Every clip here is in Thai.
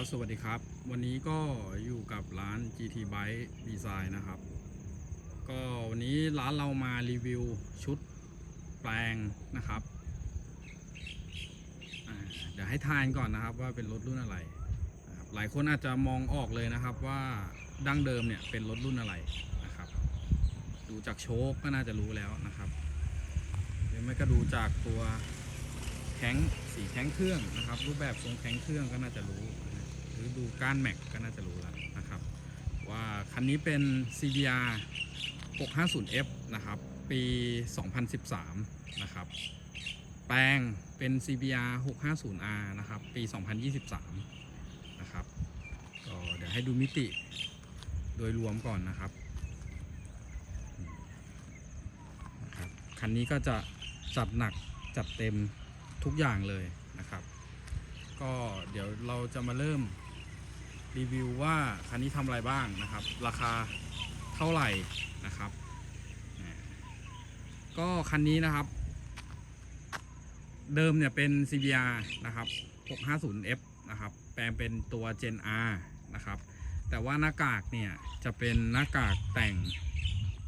ครับสวัสดีครับ วันนี้ก็อยู่กับร้าน GT Bike Design นะครับ ก็วันนี้ร้านเรามารีวิวชุดแปลงนะครับเดี๋ยวให้ทายก่อนนะครับว่าเป็นรถรุ่นอะไร หลายคนอาจจะมองออกเลยนะครับว่าดั้งเดิมเนี่ยเป็นรถรุ่นอะไรนะครับ ดูจากโชคก็น่าจะรู้แล้วนะครับหรือไม่ก็ดูจากตัวแข้งสีแข้งเครื่องนะครับ รูปแบบทรงแข้งเครื่องก็น่าจะรู้ รือดูก้านแม็กก็น่าจะรู้แล้วนะครับ ว่าคันนี้เป็น CBR 650F นะครับ ปี 2013 นะครับ แปลงเป็น CBR 650R นะครับ ปี 2023 นะครับก็เดี๋ยวให้ดูมิติโดยรวมก่อนนะครับนะครับ คันนี้ก็จะจัดหนักจัดเต็มทุกอย่างเลยนะครับ ก็เดี๋ยวเราจะมาเริ่ม รีวิวว่าคันนี้ทำอะไรบ้างนะครับ ราคาเท่าไหร่นะครับก็คันนี้นะครับ เดิมเนี่ยเป็น CBR นะครับ 650F นะครับ แปลงเป็นตัว Gen R นะครับ แต่ว่าหน้ากากเนี่ยจะเป็นหน้ากากแต่ง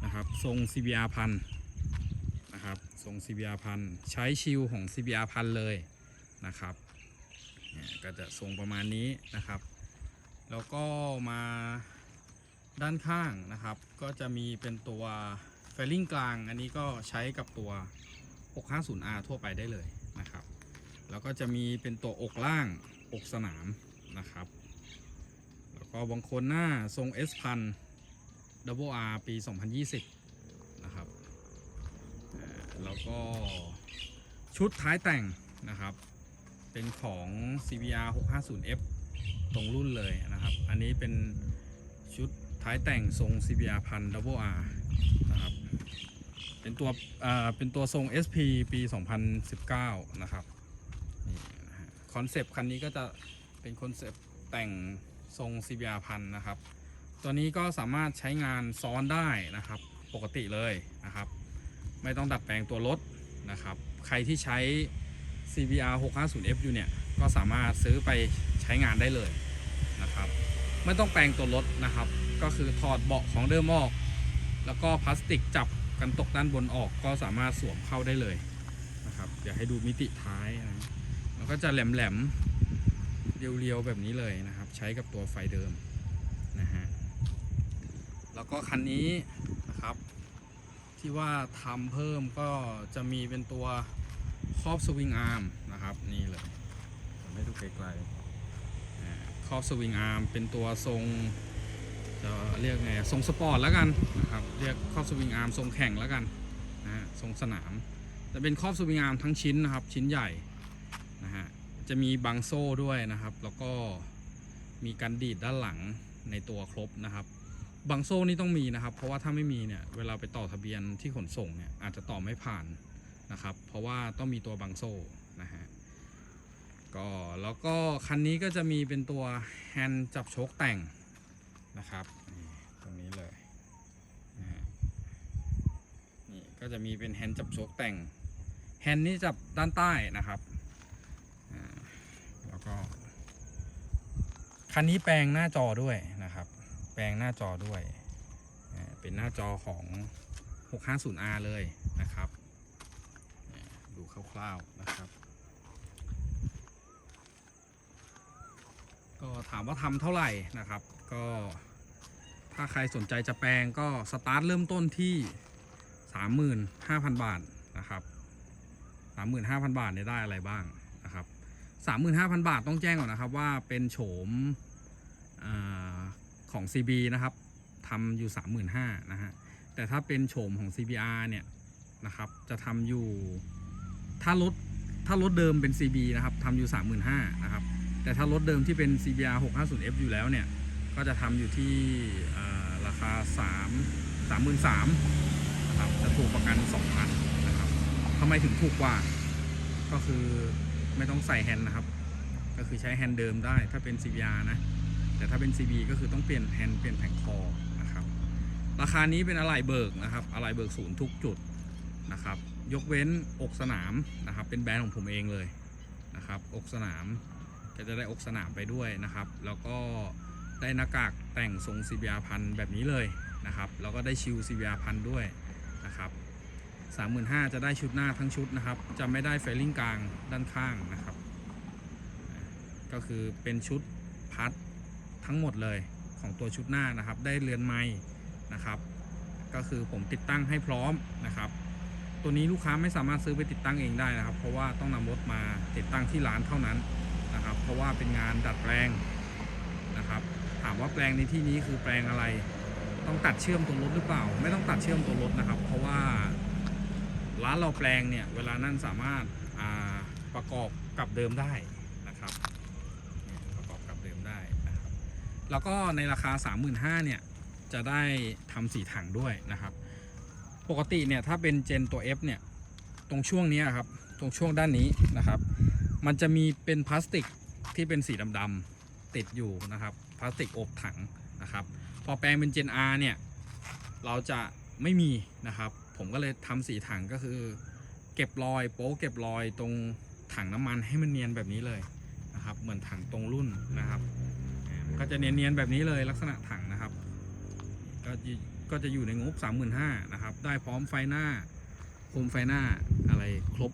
นะครับทรง CBR พันนะครับทรง CBR พันใช้ชิลของ CBR พันเลยนะครับเนี่ยก็จะทรงประมาณนี้นะครับ แล้วก็มาด้านข้างนะครับ ก็จะมีเป็นตัวเฟลลิ่งกลาง อันนี้ก็ใช้กับตัว 650R ทั่วไปได้เลยนะครับ แล้วก็จะมีเป็นตัวอกล่างอกสนามนะครับ แล้วก็บางคนหน้าทรง S พัน Double R ปี 2020 นะครับ แล้วก็ชุดท้ายแต่งนะครับ เป็นของ CBR 650F ตรงรุ่นเลยนะครับ อันนี้เป็นชุดท้ายแต่งทรง CBR พัน Double R นะครับ เป็นตัวอ่าเป็นตัวทรง SP ปี 2019 นะครับนี่นะฮะคอนเซปต์คันนี้ก็จะเป็นคอนเซปต์แต่งทรง CBR พันนะครับ ตัวนี้ก็สามารถใช้งานซ้อนได้นะครับ ปกติเลยนะครับ ไม่ต้องดัดแปลงตัวรถนะครับ ใครที่ใช้ CBR 650F อยู่เนี่ย ก็สามารถซื้อไป ใช้งานได้เลยนะครับ ไม่ต้องแปลงตัวรถนะครับ ก็คือถอดเบาะของเดิมออก แล้วก็พลาสติกจับกันตกด้านบนออกก็สามารถสวมเข้าได้เลยนะครับเดี๋ยวให้ดูมิติท้ายนะมันก็จะแหลมๆเรียวๆแบบนี้เลยนะครับ ใช้กับตัวไฟเดิมนะฮะแล้วก็คันนี้นะครับที่ว่าทำเพิ่มก็จะมีเป็นตัวครอบสวิงอาร์มนะครับ นี่เลยทำให้ดูไกลๆ ครอบสวิงอาร์มเป็นตัวทรงจะเรียกไงทรงสปอร์ตแล้วกันนะครับเรียกครอบสวิงอาร์มทรงแข่งแล้วกันนะฮะทรงสนามจะเป็นครอบสวิงอาร์มทั้งชิ้นนะครับชิ้นใหญ่นะฮะจะมีบังโซ่ด้วยนะครับ แล้วก็มีการดีดด้านหลังในตัวครบนะครับบังโซ่นี่ต้องมีนะครับ เพราะว่าถ้าไม่มีเนี่ยเวลาไปต่อทะเบียนที่ขนส่งเนี่ยอาจจะต่อไม่ผ่านนะครับ เพราะว่าต้องมีตัวบังโซ่ ก็แล้วก็คันนี้ก็จะมีเป็นตัวแฮนด์จับโชคแต่งนะครับตรงนี้เลยนี่ก็จะมีเป็นแฮนด์จับโชคแต่งแฮนด์นี่จับด้านใต้นะครับแล้วก็คันนี้แปลงหน้าจอด้วยนะครับ แปลงหน้าจอด้วยเป็นหน้าจอของ 650R เลยนะครับ ดูคร่าวๆนะครับ ก็ถามว่าทำเท่าไหร่นะครับ ก็ถ้าใครสนใจจะแปลงก็สตาร์ทเริ่มต้นที่ 35,000 บาทนะครับ 35,000 บาทเนี่ยได้อะไรบ้างนะครับ 35,000 บาทต้องแจ้งก่อนนะครับว่าเป็นโฉมอของ CB นะครับทำอยู่ 35,000นะฮะ แต่ถ้าเป็นโฉมของ CBR เนี่ยนะครับ จะทำอยู่ถ้ารถถ้ารถเดิมเป็น CB นะครับทำอยู่ 35,000นะครับ แต่ถ้ารถเดิมที่เป็น CBR 650F อยู่แล้วเนี่ย ก็จะทำอยู่ที่อ่าราคา 3 33,000นะครับ จะถูกประกัน 2,000นะครับทำไมถึงถูกกว่า ก็คือไม่ต้องใส่แฮนด์นะครับ ก็คือใช้แฮนด์เดิมได้ถ้าเป็น CBR นะ แต่ถ้าเป็น CB ก็คือต้องเปลี่ยนแฮนด์เปลี่ยนแผงคอนะครับ ราคานี้เป็นอะไหล่เบิกนะครับอะไหล่เบิกศูนย์ทุกจุดนะครับ ยกเว้นอกสนามนะครับ เป็นแบรนด์ของผมเองเลยนะครับ อกสนาม ก็จะได้อกสนามไปด้วยนะครับ แล้วก็ได้หน้ากากแต่งทรง CBR พันแบบนี้เลยนะครับ แล้วก็ได้ชิล CBR พันด้วยนะครับ35,000จะได้ชุดหน้าทั้งชุดนะครับ จะไม่ได้เฟลลิ่งกลางด้านข้างนะครับ ก็คือเป็นชุดพัดทั้งหมดเลยของตัวชุดหน้านะครับ ได้เรือนไม้นะครับ ก็คือผมติดตั้งให้พร้อมนะครับ ตัวนี้ลูกค้าไม่สามารถซื้อไปติดตั้งเองได้นะครับ เพราะว่าต้องนำรถมาติดตั้งที่ร้านเท่านั้น นะครับ เพราะว่าเป็นงานดัดแปลงนะครับ ถามว่าแปลงในที่นี้คือแปลงอะไร ต้องตัดเชื่อมตัวรถหรือเปล่า ไม่ต้องตัดเชื่อมตัวรถนะครับ เพราะว่าร้านเราแปลงเนี่ยเวลานั้นสามารถาประกอบกับเดิมได้นะครับ ประกอบกับเดิมได้นะครับ แล้วก็ในราคา 35,000เนี่ยจะได้ทำสีถังด้วยนะครับ ปกติเนี่ยถ้าเป็นเจนตัว F เนี่ยตรงช่วงนี้ครับ ตรงช่วงด้านนี้นะครับ มันจะมีเป็นพลาสติกที่เป็นสีดำๆติดอยู่นะครับพลาสติกอบถังนะครับ พอแปลงเป็นเจน R เนี่ย เราจะไม่มีนะครับ ผมก็เลยทำสีถังก็คือ เก็บรอยโป๊ะเก็บรอยตรงถังน้ำมันให้มันเนียนแบบนี้เลยนะครับ เหมือนถังตรงรุ่นนะครับ ก็จะเนียนๆแบบนี้เลยลักษณะถังนะครับ ก็จะก็จะอยู่ในงบ35,000นะครับ ได้พร้อมไฟหน้าโคมไฟหน้าอะไรครบ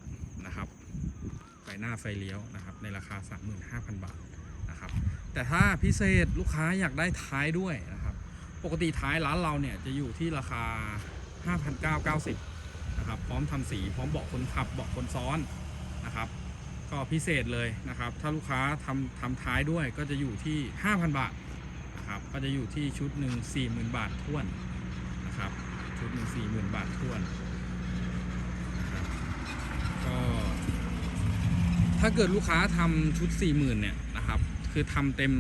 หน้าไฟเลี้ยวนะครับในราคา 35,000 บาทนะครับแต่ถ้าพิเศษลูกค้าอยากได้ท้ายด้วยนะครับปกติท้ายร้านเราเนี่ยจะอยู่ที่ราคา 5,990นะครับพร้อมทำสีพร้อมเบาะคนขับเบาะคนซ้อนนะครับก็พิเศษเลยนะครับ ถ้าลูกค้าทำทำท้ายด้วยก็จะอยู่ที่ 5,000 บาทนะครับก็จะอยู่ที่ชุดหนึ่ง40,000 บาทท้วนนะครับชุดหนึ่ง40,000 บาทท้วนก็ ถ้าเกิดลูกค้าทำชุด 40,000เนี่ยนะครับคือทำเต็ม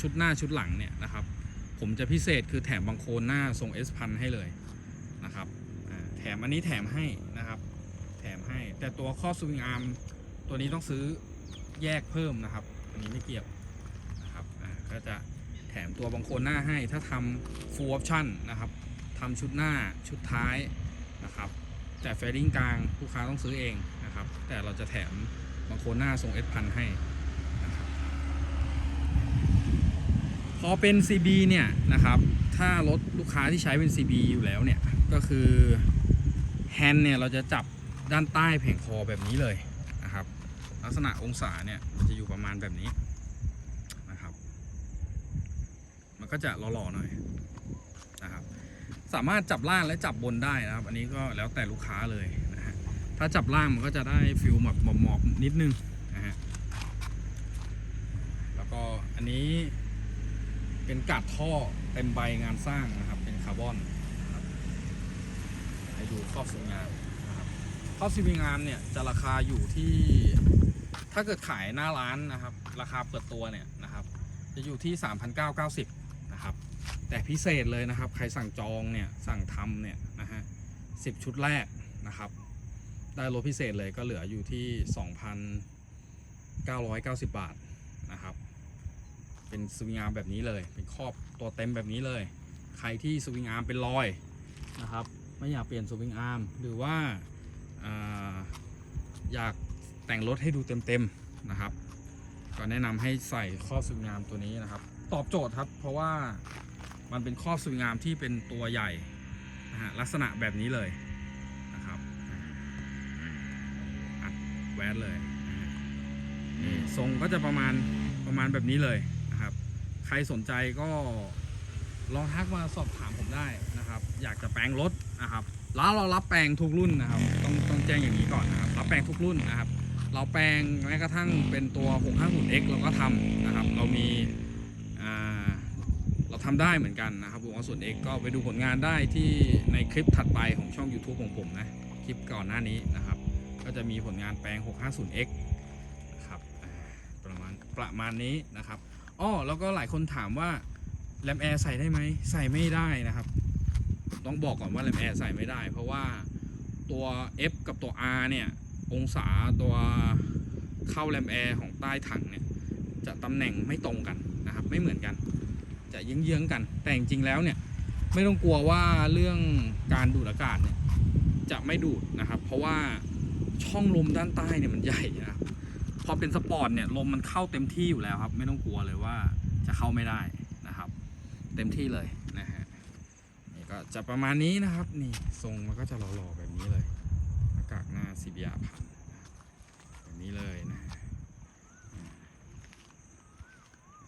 ชุดหน้าชุดหลังเนี่ยนะครับผมจะพิเศษคือแถมบางโคนหน้าทรง S พันให้เลยนะครับแถมอันนี้แถมให้นะครับ แถมให้แต่ตัวข้อสวิงอาร์มตัวนี้ต้องซื้อแยกเพิ่มนะครับ อันนี้ไม่เกี่ยวนะครับอ่าก็จะแถมตัวบางโคนหน้าให้ถ้าทำ full option นะครับทำชุดหน้าชุดท้ายนะครับแต่เฟรดิ้งกลางลูกค้าต้องซื้อเองนะครับ แต่เราจะแถม บางโคนหน้าทรง S พันให้นะครับพอเป็น CB เนี่ยนะครับ ถ้ารถลูกค้าที่ใช้เป็น CB อยู่แล้วเนี่ย ก็คือแฮนด์เนี่ยเราจะจับด้านใต้แผงคอแบบนี้เลยนะครับ ลักษณะองศาเนี่ยมันจะอยู่ประมาณแบบนี้นะครับ มันก็จะหล่อๆหน่อยนะครับ สามารถจับล่างและจับบนได้นะครับ อันนี้ก็แล้วแต่ลูกค้าเลย ถ้าจับล่างมันก็จะได้ฟิลแบบหมอบๆนิดนึงนะฮะแล้วก็อันนี้เป็นกาดท่อเต็มใบงานสร้างนะครับ เป็นคาร์บอนให้ดูครอบสวยงามนะครับครอบสวยงามเนี่ยจะราคาอยู่ที่ ถ้าเกิดขายหน้าร้านนะครับ ราคาเปิดตัวเนี่ยนะครับ จะอยู่ที่ 3,990นะครับแต่พิเศษเลยนะครับ ใครสั่งจองเนี่ยสั่งทำเนี่ยนะฮะ10 ชุดแรกนะครับ ได้ลดพิเศษเลยก็เหลืออยู่ที่ 2,990 บาทนะครับ เป็นสวิงอาร์มแบบนี้เลย เป็นครอบตัวเต็มแบบนี้เลย ใครที่สวิงอาร์มเป็นรอยนะครับ ไม่อยากเปลี่ยนสวิงอาร์มหรือว่าอาอยากแต่งรถให้ดูเต็มๆนะครับ ก็แนะนำให้ใส่ครอบสวิงอาร์มตัวนี้นะครับ ตอบโจทย์ครับ เพราะว่ามันเป็นครอบสวิงอาร์มที่เป็นตัวใหญ่นะฮะลักษณะแบบนี้เลย ดแวดเลยนะฮะนี่ทรงก็จะประมาณประมาณแบบนี้เลยนะครับ ใครสนใจก็ลองทักมาสอบถามผมได้นะครับ อยากจะแปลงรถนะครับแล้วเรารับแปลงทุกรุ่นนะครับ ต้องต้องแจ้งอย่างนี้ก่อนนะครับ รับแปลงทุกรุ่นนะครับ เราแปลงแม้กระทั่งเป็นตัว 650X เราก็ทำนะครับ เรามีอ่าเราทำได้เหมือนกันนะครับ650 X ก็ไปดูผลงานได้ที่ในคลิปถัดไปของช่อง YouTube ของผมนะ คลิปก่อนหน้านี้นะครับ ก็จะมีผลงานแปลง 650X นะครับประมาณประมาณนี้นะครับอ้อแล้วก็หลายคนถามว่าแรมแอร์ใส่ได้ไหมใส่ไม่ได้นะครับ ต้องบอกก่อนว่าแรมแอร์ใส่ไม่ได้ เพราะว่าตัว F กับตัว R เนี่ยองศาตัวเข้าแรมแอร์ของใต้ถังเนี่ยจะตำแหน่งไม่ตรงกันนะครับ ไม่เหมือนกัน จะเยื้องๆกัน แต่จริงๆแล้วเนี่ยไม่ต้องกลัวว่าเรื่องการดูดอากาศเนี่ยจะไม่ดูดนะครับ เพราะว่า ช่องลมด้านใต้เนี่ยมันใหญ่นะครับพอเป็นสปอร์ตเนี่ยลมมันเข้าเต็มที่อยู่แล้วครับ ไม่ต้องกลัวเลยว่าจะเข้าไม่ได้นะครับ เต็มที่เลยนะฮะนี่ก็จะประมาณนี้นะครับนี่ทรงมันก็จะหล่อๆแบบนี้เลยหน้ากากหน้า CBR พันแบบนี้เลยนะฮะอ่า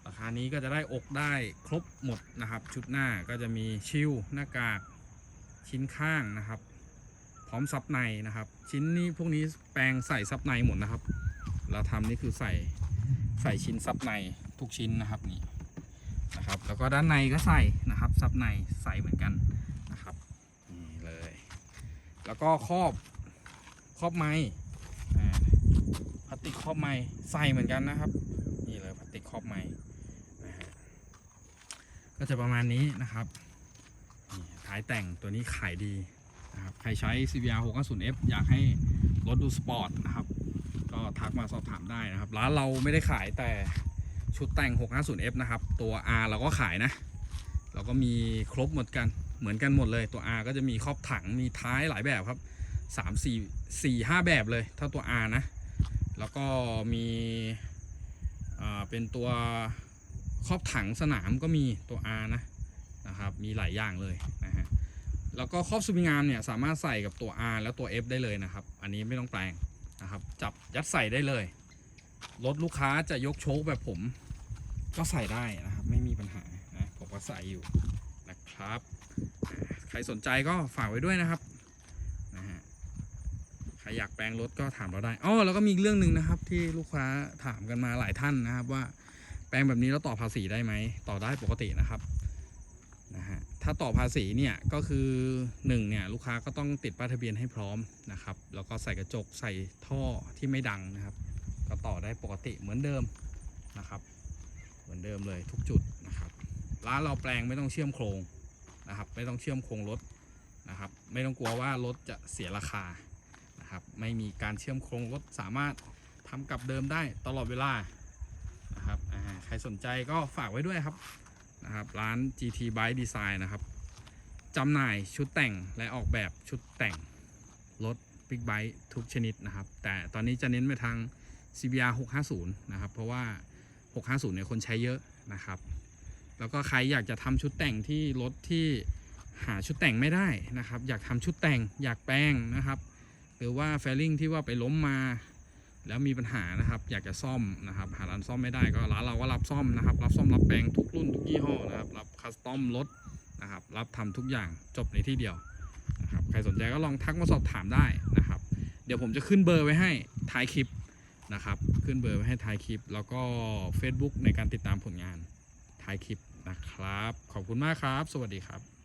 ราคานี้ก็จะได้อกได้ครบหมดนะครับ ชุดหน้าก็จะมีชิลหน้ากากชิ้นข้างนะครับ พร้อมซับในนะครับ ชิ้นนี้พวกนี้แปลงใส่ซับในหมดนะครับ เราทำนี่คือใส่ใส่ชิ้นซับในทุกชิ้นนะครับนี่นะครับ แล้วก็ด้านในก็ใส่นะครับซับในใส่เหมือนกันนะครับนี่เลย แล้วก็ครอบครอบไม้อ่าพลาสติกครอบไม้ใส่เหมือนกันนะครับ นี่เลยพลาสติกครอบไม้นะฮะก็จะประมาณนี้นะครับนี่ท้ายแต่งตัวนี้ขายดี รใครใช้ CBR 650F อยากให้รถดูสปอร์ตนะครับ ก็ทักมาสอบถามได้นะครับ ร้านเราไม่ได้ขายแต่ชุดแต่ง 650F นะครับ ตัว R เราก็ขายนะ เราก็มีครบหมดกันเหมือนกันหมดเลยตัว R ก็จะมีครอบถังมีท้ายหลายแบบครับ 3 4 4 5 แบบเลย ถ้าตัว R นะ แล้วก็มีอ่าเป็นตัวครอบถังสนามก็มีตัว R นะนะครับ มีหลายอย่างเลยนะ แล้วก็ครอบสวิงอาร์มเนี่ยสามารถใส่กับตัว R แล้วตัว F ได้เลยนะครับ อันนี้ไม่ต้องแปลงนะครับ จับยัดใส่ได้เลย รถลูกค้าจะยกโชคแบบผม ก็ใส่ได้นะครับ ไม่มีปัญหานะผมก็ใส่อยู่นะครับ ใครสนใจก็ฝากไว้ด้วยนะครับนะฮะใครอยากแปลงรถก็ถามเราได้อ๋อแล้วก็มีเรื่องหนึ่งนะครับ ที่ลูกค้าถามกันมาหลายท่านนะครับว่าแปลงแบบนี้แล้วต่อภาษีได้ไหมต่อได้ปกตินะครับ ถ้าต่อภาษีเนี่ยก็คือ1เนี่ยลูกค้าก็ต้องติดป้ายทะเบียนให้พร้อมนะครับแล้วก็ใส่กระจกใส่ท่อที่ไม่ดังนะครับ ก็ต่อได้ปกติเหมือนเดิมนะครับ เหมือนเดิมเลยทุกจุดนะครับ ร้านเราแปลงไม่ต้องเชื่อมโครงนะครับ ไม่ต้องเชื่อมโครงรถนะครับ ไม่ต้องกลัวว่ารถจะเสียราคานะครับ ไม่มีการเชื่อมโครงรถสามารถทำกลับเดิมได้ตลอดเวลานะครับใครสนใจก็ฝากไว้ด้วยครับ นะครับร้าน GT Bike Design นะครับจำหน่ายชุดแต่งและออกแบบชุดแต่งรถ Big Bike ทุกชนิดนะครับ แต่ตอนนี้จะเน้นไปทาง CBR 650 นะครับ เพราะว่า 650 เนี่ยคนใช้เยอะนะครับ แล้วก็ใครอยากจะทำชุดแต่งที่รถที่หาชุดแต่งไม่ได้นะครับ อยากทำชุดแต่งอยากแปลงนะครับ หรือว่าแฟลิ่งที่ว่าไปล้มมา แล้วมีปัญหานะครับ อยากจะซ่อมนะครับ หาร้านซ่อมไม่ได้ก็ร้านเราก็รับซ่อมนะครับ รับซ่อมรับแปลงทุกรุ่นทุกยี่ห้อนะครับ รับคัสตอมรถนะครับ รับทำทุกอย่างจบในที่เดียวนะครับ ใครสนใจก็ลองทักมาสอบถามได้นะครับ เดี๋ยวผมจะขึ้นเบอร์ไว้ให้ท้ายคลิปนะครับ ขึ้นเบอร์ไว้ให้ท้ายคลิป แล้วก็ Facebook ในการติดตามผลงานท้ายคลิปนะครับ ขอบคุณมากครับ สวัสดีครับ